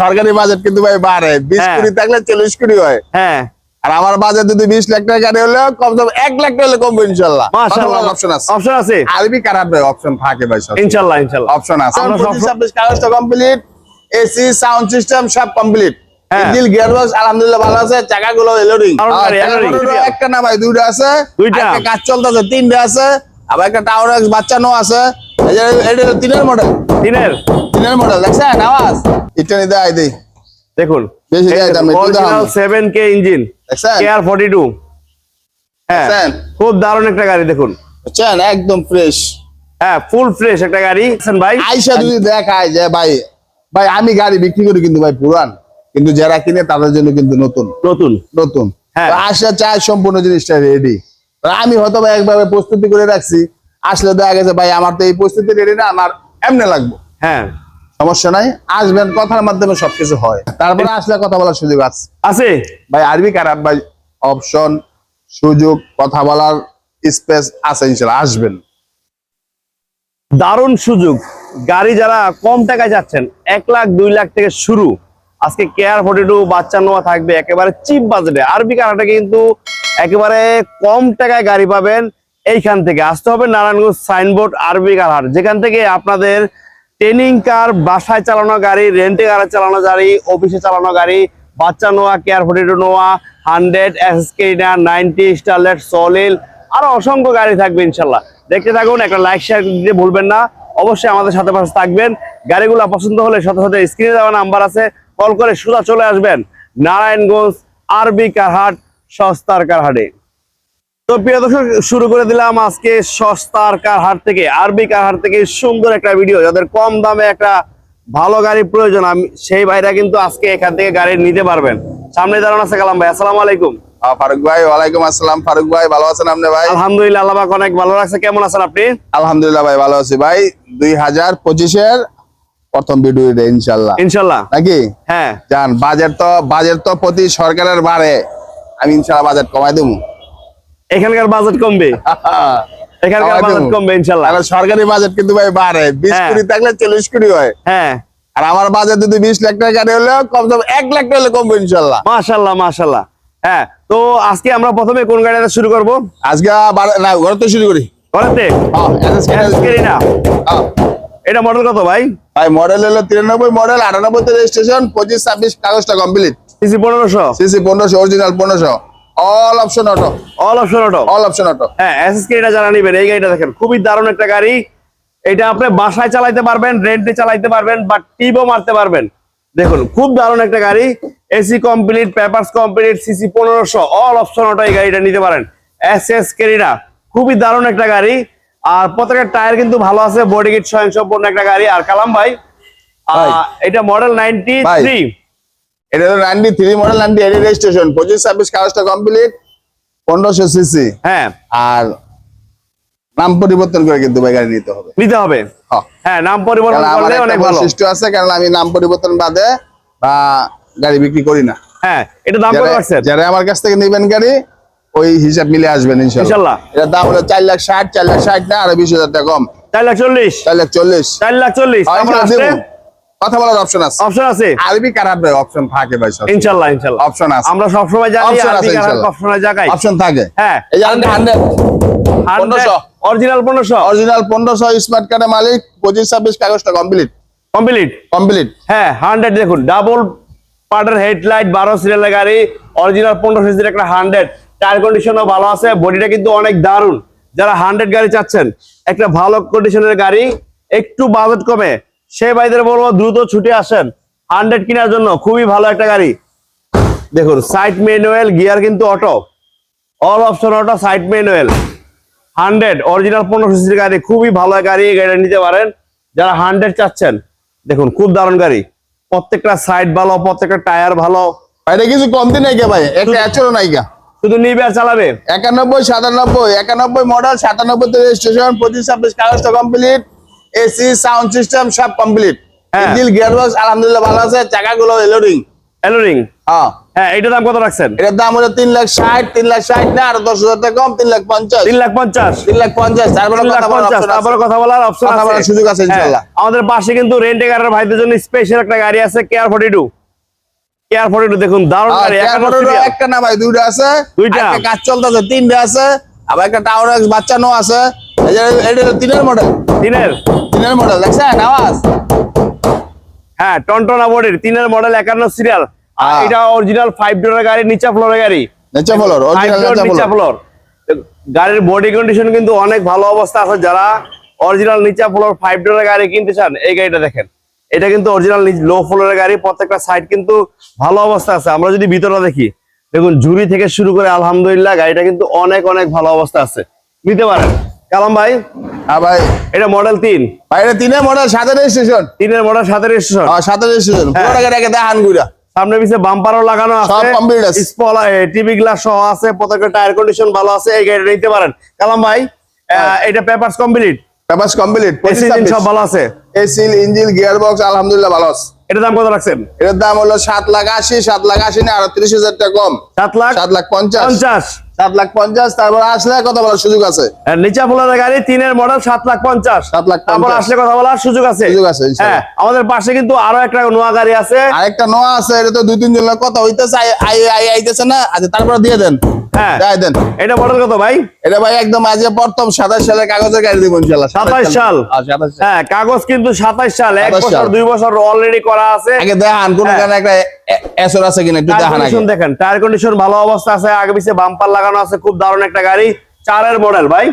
সরকারি বাজেট কিন্তু ভাই বাড়ে। বিশ হ্যাঁ। কোটি থাকলে চল্লিশ কোটি হয়। হ্যাঁ। আর আমার বাজেট যদি বিশ লাখ টাকা গাড়ি হলে কম সে কম এক লাখ টাকা হলে কমবো ইনশাল্লাহ। অপশন আছে। অপশন আছে? আরবি কারার ভাই অপশন থাকে ভাই সব ইনশাআল্লাহ ইনশাআল্লাহ অপশন আছে। ছাব্বিশ কাগজটা কমপ্লিট এসি সাউন্ড সিস্টেম সব কমপ্লিট হ্যাঁ। ইঞ্জিল আলহামদুলিল্লাহ ভালো আছে। চাকাগুলো গাড়ি, একটা না ভাই দুইটা আছে। দুইটা। কাজ চলতেছে তিনটা আছে। আবার একটা টাওয়ার বাচ্চানো আছে। এটা তিনের মডেল তিনের? তিনের মডেল দেখছেন? আওয়াজ? এটা নিতে আই দেই। দেখুন বেশি গাড়ি দাম নেই, একটু দাম। অরিজিনাল সেভেন ইঞ্জিন দেখছেন? কেয়ার ফর্টি হ্যাঁ খুব দারুণ একটা গাড়ি দেখুন। বুঝছেন একদম ফ্রেশ হ্যাঁ ফুল ফ্রেশ একটা গাড়ি ভাই? আইসা যদি দেখায় যে ভাই ভাই আমি গাড়ি বিক্রি করি কিন্তু ভাই পুরান। কিন্তু যারা কিনে তাদের জন্য কিন্তু নতুন। নতুন। নতুন। হ্যাঁ। আসা চায় সম্পূর্ণ জিনিসটা রেডি আমি হয়তো ভাই একভাবে প্রস্তুতি করে রাখছি আসলে দেখা গেছে ভাই আমার তো এই পরিস্থিতি রেডি না আমার এমনি লাগবে। হ্যাঁ। সমস্যা নাই আসবেন কথার মাধ্যমে সবকিছু হয়। তারপরে আসলে কথা বলার সুযোগ আছে। আছে? ভাই আরবি খারাপ ভাই অপশন সুযোগ কথা বলার স্পেস আছে ইনশাল্লাহ আসবেন। দারুণ সুযোগ। গাড়ি যারা কম টাকায় যাচ্ছেন এক লাখ দুই লাখ থেকে শুরু। আজকে কেয়ার ফোর্টি টু বাচ্চা নোয়া থাকবে একেবারে চিপ বাজেটে আরবি কারাটা কিন্তু একেবারে কম টাকায় গাড়ি পাবেন এইখান থেকে আসতে হবে নারায়ণগঞ্জ সাইনবোর্ড আরবি কারহাট যেখান থেকে আপনাদের ট্রেনিং কার, বাসায় চালানো গাড়ি, রেন্টে কারে চালানো গাড়ি, অফিসে চালানো গাড়ি, বাচ্চা Noah, care forty Noah, hundred এসকেটা ninety, Starlet, সলিল, আরও অসংখ্য গাড়ি থাকবে ইনশাল্লাহ। দেখতে থাকুন, একটা লাইক, শেয়ার দিতে ভুলবেন না। অবশ্যই আমাদের সাথে পাশে থাকবেন। গাড়িগুলো পছন্দ হলে সাথে সাথে স্ক্রিনে দেওয়া নাম্বার আছে। কল করে সোজা চলে আসবেন। নারায়ণগঞ্জ আরবি কারহাট, সস্তার কারহাটে। তো প্রিয় দর্শক শুরু করে দিলাম আজকে সস্তার কারহাট থেকে আরবি কারহাট থেকে সুন্দর একটা ভিডিও যাদের কম দামে একটা ভালো গাড়ি প্রয়োজন আমি সেই ভাইরা কিন্তু আজকে এখান থেকে গাড়ি নিতে পারবেন। সামনে দাঁড়ানো আছে কালাম ভাই আসসালামু আলাইকুম। ফারুক ভাই ওয়ালাইকুম আসসালাম। ফারুক ভাই ভালো আছেন আপনি ভাই? আলহামদুলিল্লাহ আল্লাহ অনেক ভালো লাগছে কেমন আছেন আপনি? আলহামদুলিল্লাহ ভাই ভালো আছি ভাই। দুই হাজার পঁচিশের প্রথম ভিডিও এটা ইনশাল্লাহ। ইনশাল্লাহ। নাকি? হ্যাঁ। জান বাজেট তো বাজেট তো প্রতি সরকারের বাড়ে আমি ইনশাল্লাহ বাজেট কমাই দেবো এখানকার বাজেট কমবে। এখানকার বাজেট কমবে ইনশাল্লাহ। সরকারি বাজেট কিন্তু ভাই বাড়ে। বিশ হ্যাঁ। কোটি থাকলে চল্লিশ কোটি হয়। হ্যাঁ। আর আমার বাজেট যদি বিশ লাখ টাকা গাড়ি হলে কম সে কম এক লাখ টাকা হলে কমবো ইনশাল্লাহ। মাশাল্লাহ মাশাল্লাহ। হ্যাঁ তো আজকে আমরা প্রথমে কোন গাড়িটা শুরু করব? আজকে না ঘর শুরু করি। করাতে হ্যাঁ, হ্যাঁ। এটা মডেল কত ভাই? ভাই মডেল হলো তিরানব্বই মডেল আটানব্বই তে রেজিস্ট্রেশন পঁচিশ ছাব্বিশ কাগজটা কমপ্লিট সিসি পনেরোশো। সিসি পনেরোশো অরিজিনাল পনেরোশো। All option auto all option auto all option auto হ্যাঁ এসএসকেরিটা যারা নিবেন এই গাড়িটা দেখেন খুবই দারুণ একটা গাড়ি। এটা আপনি বাসায় চালাইতে পারবেন রেন্টে চালাইতে পারবেন বা টিপও মারতে পারবেন। দেখুন খুব দারুণ একটা গাড়ি AC complete papers complete CC পনেরোশো অল অপশন অটো এই গাড়িটা নিতে পারেন। এস এস কেরিনা খুবই দারুণ একটা গাড়ি। আর প্রত্যেকের টায়ার কিন্তু ভালো আছে বডি কিট স্বয়ং সম্পূর্ণ একটা গাড়ি। আর কালাম ভাই ভাই। এটা মডেল নাইনটি থ্রি এটা হলো ninety three model ninety eight registration পঁচিশ ছাব্বিশ কাগজটা কমপ্লিট পনেরোশো সিসি হ্যাঁ। আর নাম পরিবর্তন করে কিন্তু ভাই গাড়ি নিতে হবে। নিতে হবে? হ্যাঁ। নাম পরিবর্তন করলে অনেক ভালো। বৈশিষ্ট্য আছে কারণ আমি নাম পরিবর্তন বাদে বা গাড়ি বিক্রি করি না। হ্যাঁ এটা দাম কত যারা- রাখছেন যারা আমার কাছ থেকে নেবেন গাড়ি ওই হিসাব মিলে আসবেন ইনশাল্লাহ। এটার দাম হলো চার লাখ ষাট চার লাখ ষাট না আরও বিশ হাজার টাকা কম। চার লাখ চল্লিশ। চার লাখ চল্লিশ। চার লাখ চল্লিশ। কথা বলার অপশন আছে। অপশন আছে? আরবি কারার অপশন থাকে ভাই সব ইনশাল্লাহ ইনশাল্লাহ। অপশন আছে। আমরা জানি আরবি কারার ইনশাল্লাহ। জায়গায় অপশন থাকে। হ্যাঁ। এই যে হান্ড্রেড পনেরোশো। অরিজিনাল পনেরোশো। অরিজিনাল পনেরোশো স্মার্ট কার্ডের মালিক পঁচিশ ছাব্বিশ কাগজটা কমপ্লিট কমপ্লিট কমপ্লিট হ্যাঁ হান্ড্রেড দেখুন ডাবল পার্টের হেডলাইট বারো সিরিয়ালের গাড়ি অরিজিনাল পনেরো সিজির একটা হান্ড্রেড। টায়ার কন্ডিশনও ভালো আছে বডিটা কিন্তু অনেক দারুণ। যারা হান্ড্রেড গাড়ি চাচ্ছেন একটা ভালো কন্ডিশনের গাড়ি একটু বাজেট কমে সে ভাইদের বলব দ্রুত ছুটে আসেন। হান্ড্রেড কেনার জন্য খুবই ভালো একটা গাড়ি। দেখুন সাইড ম্যানুয়াল গিয়ার কিন্তু auto all option auto side manual hundred original পনেরো সিসির গাড়ি খুবই ভালো গাড়ি এই গাড়িটা নিতে পারেন। যারা হান্ড্রেড চাচ্ছেন দেখুন খুব দারুণ গাড়ি। প্রত্যেকটা সাইড ভালো প্রত্যেকটা টায়ার ভালো। এটা কিছু কমতি নাই ভাই একটা নাই শুধু নিবে আর চালাবে? একানব্বই সাতানব্বই একানব্বই মডেল সাতানব্বই রেজিস্ট্রেশন পঁচিশ ছাব্বিশ কাগজটা কমপ্লিট এসি সাউন্ড সিস্টেম সব কমপ্লিট হ্যাঁ। ইঞ্জিল গিয়ার বক্স আলহামদুলিল্লাহ ভালো আছে চাকাগুলো এলোরিং এলোরিং হ্যাঁ। হ্যাঁ এটার দাম কত রাখছেন? এটার দাম হলো তিন লাখ ষাট তিন লাখ ষাট না আরও দশ হাজার টাকা কম তিন লাখ পঞ্চাশ। তিন লাখ পঞ্চাশ। তিন লাখ পঞ্চাশ তারপরে কথা বলার অপশন কথা বলার সুযোগ আছে ইনশাল্লাহ। হ্যাঁ, আমাদের পাশে কিন্তু রেন্টে গাড়ির ভাইদের জন্য স্পেশাল একটা গাড়ি আছে care forty two care forty two দেখুন দারুণ আর গাড়ি। একটা না ভাই দুইটা আছে। দুইটা। কাজ চলতেছে তিনটা আছে। আবার একটা টাওয়ার বাচ্চানো আছে। এটা তিনের মডেল তিনের? তিনের মডেল দেখছেন? আওয়াজ? হ্যাঁ টনটনা বডির তিনের মডেল একান্ন সিরিয়াল আর। এটা অরিজিনাল ফাইভ ডোরের গাড়ি নিচা ফ্লোরের গাড়ি। নেচা ফলোর অরিজিনাল নিচা ফ্লোর গাড়ির বডি কন্ডিশন কিন্তু অনেক ভালো অবস্থা আছে। যারা অরিজিনাল নিচা ফ্লোর ফাইভ ডোরের গাড়ি কিনতে চান এই গাড়িটা দেখেন। এটা কিন্তু অরিজিনাল লো ফ্লোরের গাড়ি প্রত্যেকটা সাইড কিন্তু ভালো অবস্থা আছে। আমরা যদি ভিতরে দেখি দেখুন ঝুড়ি থেকে শুরু করে আলহামদুলিল্লাহ গাড়িটা কিন্তু অনেক অনেক ভালো অবস্থা আছে। নিতে পারেন। কালাম ভাই ভাই। এটা মডেল তিন। ভাই এটা তিনের মডেল সাথে রেজিস্ট্রেশন তিনের মডেল সাথে রেজিস্ট্রেশন হ্যাঁ। দেখান গুড়া সামনে পিছে বাম্পারও লাগানো আছে। স্পলা টিভি গ্লাস সহ আছে প্রত্যেকটা টায়ার কন্ডিশন ভালো আছে এই গাড়িটা নিতে পারেন। কালাম ভাই এটা papers complete papers complete engine সব ভালো আছে? এসি ইঞ্জিন গিয়ার বক্স আলহামদুলিল্লাহ ভালো আছে। এটার দাম কত রাখছেন? এটার দাম হলো সাত লাখ আশি সাত লাখ আশি না আরও ত্রিশ হাজার টাকা কম। সাত লাখ? সাত লাখ পঞ্চাশ। পঞ্চাশ। সাত লাখ পঞ্চাশ তারপর আসলে কথা বলার সুযোগ আছে। নিচা ফোলার গাড়ি তিনের মডেল সাত লাখ পঞ্চাশ। সাত লাখ তারপর আসলে কথা বলার সুযোগ আছে। সুযোগ আছে, হ্যাঁ আমাদের পাশে কিন্তু আরও একটা নোয়া গাড়ি আছে। আরেকটা নোয়া আছে এটা তো দুই তিন জন কথা হইতেছে আই আই আই আইতেছে না। আচ্ছা তারপরে দিয়ে দেন। হ্যাঁ। দেন। এটা মডেল কত ভাই? এটা ভাই একদম প্রথম সাতাশ সালের কাগজের গাড়ি দিব ইনশাল্লাহ 27 সাল। আর 27 সাল। হ্যাঁ কাগজ কিন্তু সাল। এক বছর দুই বছর অলরেডি করা আছে। আগে দেখান কোন হ্যাঁ। একটা এসর আছে কিনা একটু টায়ার দেখান দেখেন টায়ার কন্ডিশন ভালো অবস্থা আছে আগে পিছে বাম্পার লাগানো আছে খুব দারুণ একটা গাড়ি। চারের মডেল ভাই।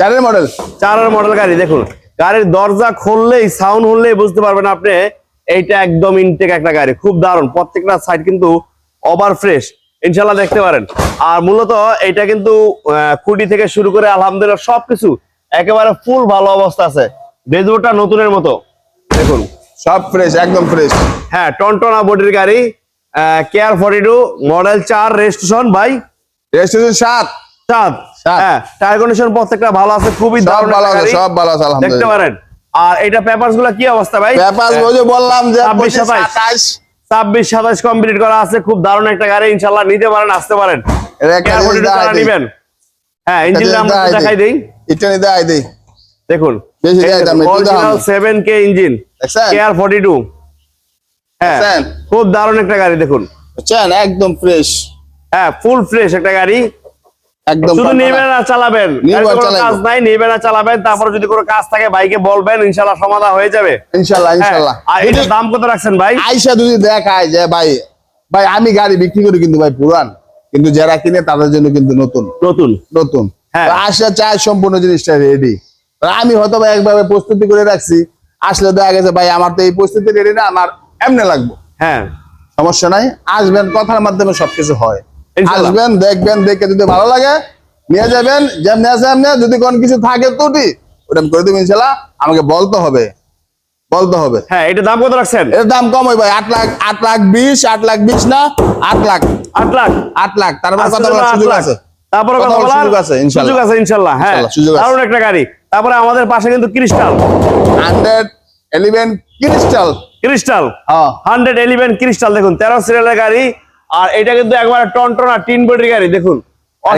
চারের মডেল চারের মডেল গাড়ি দেখুন। গাড়ির দরজা খুললেই সাউন্ড হলেই বুঝতে পারবেন আপনি এইটা একদম ইনটেক একটা গাড়ি খুব দারুণ। প্রত্যেকটা সাইড কিন্তু ওভার ফ্রেশ ইনশাল্লাহ দেখতে পারেন। আর মূলত এটা কিন্তু খুঁটি থেকে শুরু করে আলহামদুলিল্লাহ সবকিছু একেবারে ফুল ভালো অবস্থা আছে। ডেজবোর্ডটা নতুনের মতো। দেখুন। সব ফ্রেশ একদম ফ্রেশ হ্যাঁ টনটনা বডির গাড়ি কেয়ার ফর্টি টু মডেল চার রেজিস্ট্রেশন ভাই? রেজিস্ট্রেশন সাত। সাত। হ্যাঁ টায়ার কন্ডিশন প্রত্যেকটা ভালো আছে খুবই দারুণ ভালো আছে সব ভালো আছে দেখতে পারেন। আর এটা পেপারসগুলো কি অবস্থা ভাই? ওই বললাম যে 26, 25, 27 27 ছাব্বিশ সাতাশ কমপ্লিট করা আছে। খুব দারুণ একটা গাড়ি ইনশাল্লাহ নিতে পারেন আসতে পারেন। এর একটা Care জিনিস 42 দেখাই যারা দিই। নিবেন হ্যাঁ ইঞ্জিন আমরা দেখাই দিই। এটা নিতে আই দিই দেখুন seven K engine KR forty two হ্যাঁ? খুব দারুণ একটা গাড়ি দেখুন। একদম ফ্রেশ হ্যাঁ ফুল ফ্রেশ একটা গাড়ি। একদম শুধু নেবেন আর চালাবেন। নিবো আর গাড়িতে কোনো চালাবো। কাজ নাই নেবেন আর চালাবেন। তারপর যদি কোনো কাজ থাকে বাইকে বলবেন ইনশাল্লাহ সমাধান হয়ে যাবে। ইনশাল্লাহ ইনশাল্লাহ আর এটার দাম কত রাখছেন ভাই? আইসা যদি দেখায় যে ভাই ভাই আমি গাড়ি বিক্রি করি কিন্তু ভাই পুরান। কিন্তু যারা কিনে তাদের জন্য কিন্তু নতুন। নতুন? নতুন। হ্যাঁ। আসা চায় সম্পূর্ণ জিনিসটা রেডি আমি হয়তো ভাই একভাবে প্রস্তুতি করে রাখছি। আসলে দেখা গেছে ভাই আমার তো এই প্রস্তুতি রেডি না আমার এমনি লাগবে। হ্যাঁ। সমস্যা নাই। আসবেন কথার মাধ্যমে সবকিছু হয়। আসবেন দেখবেন দেখে যদি ভালো লাগে নিয়ে যাবেন যেমনি আছে এমনি যদি কোন কিছু থাকে ত্রুটি ওটা করে দেবো ইনশাল্লাহ আমাকে বলতে হবে বলতে হবে। হ্যাঁ এটার দাম কত রাখছেন? এর দাম কম হয় ভাই আট লাখ আট লাখ বিশ আট লাখ বিশ না আট লাখ। আট লাখ? আট লাখ তারপর আজকের কথা বলার সুযোগ আছে। তারপরে কথা বলার সুযোগ আছে, ইনশাল্লাহ। সুযোগ আছে ইনশাল্লাহ হ্যাঁ। দারুণ একটা গাড়ি। তারপরে আমাদের পাশে কিন্তু crystal hundred eleven crystal crystal হ্যাঁ। হান্ড্রেড এলিভেন ক্রিস্টাল দেখুন তেরো সিরিয়ালের গাড়ি আর এটা কিন্তু একবার টনটনা টিন বডির গাড়ি দেখুন। আর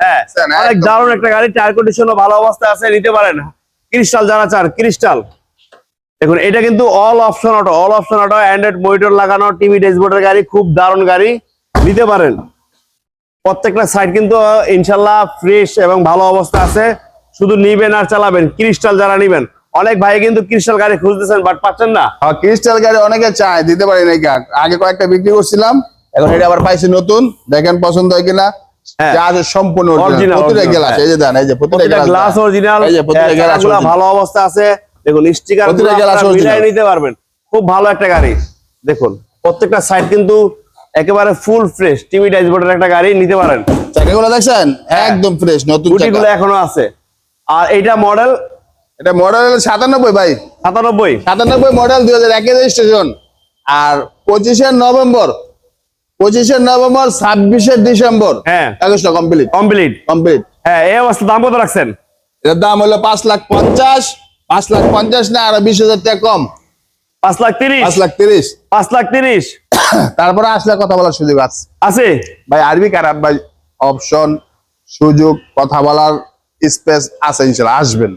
হ্যাঁ অনেক। দারুণ একটা গাড়ি টায়ার কন্ডিশনও ভালো অবস্থায় আছে নিতে পারেন। ক্রিস্টাল যারা চান ক্রিস্টাল দেখুন এটা কিন্তু all option auto all option auto android monitor লাগানো টিভি ড্যাশবোর্ডের গাড়ি খুব দারুণ গাড়ি নিতে পারেন। প্রত্যেকটা সাইড কিন্তু ইনশাল্লাহ ফ্রেশ এবং ভালো অবস্থা আছে। শুধু নিবেন আর চালাবেন ক্রিস্টাল যারা নিবেন অনেক ভাই কিন্তু ক্রিস্টাল গাড়ি খুঁজতেছেন বাট পাচ্ছেন না। হ্যাঁ ক্রিস্টাল গাড়ি অনেকে চায় দিতে পারি কাক আগে কয়েকটা বিক্রি করছিলাম এখন এটা আবার পাইছি নতুন। দেখেন পছন্দ হয় কিনা? হ্যাঁ। সম্পূর্ণ Original, original। প্রতিটা গ্লাস হ্যাঁ। এই যে দেন এই যে প্রতিটা প্রতিটা গ্লাস গ্লাস অরিজিনাল এই যে প্রতিটা গ্লাস ভালো অবস্থা আছে। দেখুন স্টিকার প্রতিটা। নিতে পারবেন। খুব ভালো একটা গাড়ি। দেখুন প্রত্যেকটা সাইড কিন্তু একেবারে ফুল ফ্রেশ টিভি ড্যাশবোর্ডের একটা গাড়ি নিতে পারেন। চাকাগুলো দেখছেন? একদম ফ্রেশ নতুন এখনও আছে। আর এইটা মডেল এটা মডেল সাতানব্বই ভাই। সাতানব্বই? সাতানব্বই মডেল দুই হাজার একের রেজিস্ট্রেশন আর পঁচিশে নভেম্বর পঁচিশে নভেম্বর ছাব্বিশে ডিসেম্বর। হ্যাঁ। কাগজটা কমপ্লিট কমপ্লিট কমপ্লিট হ্যাঁ এই অবস্থা দাম কত রাখছেন? এটার দাম হলো পাঁচ লাখ পঞ্চাশ পাঁচ লাখ পঞ্চাশ না আর বিশ হাজার টাকা কম। পাঁচ লাখ তিরিশ? পাঁচ লাখ তিরিশ। পাঁচ লাখ তিরিশ? তারপরে আসলে কথা বলার সুযোগ আছে। আছে? ভাই আরবি কারাব ভাই অপশন সুযোগ কথা বলার স্পেস আছে ইনশাল্লাহ আসবেন।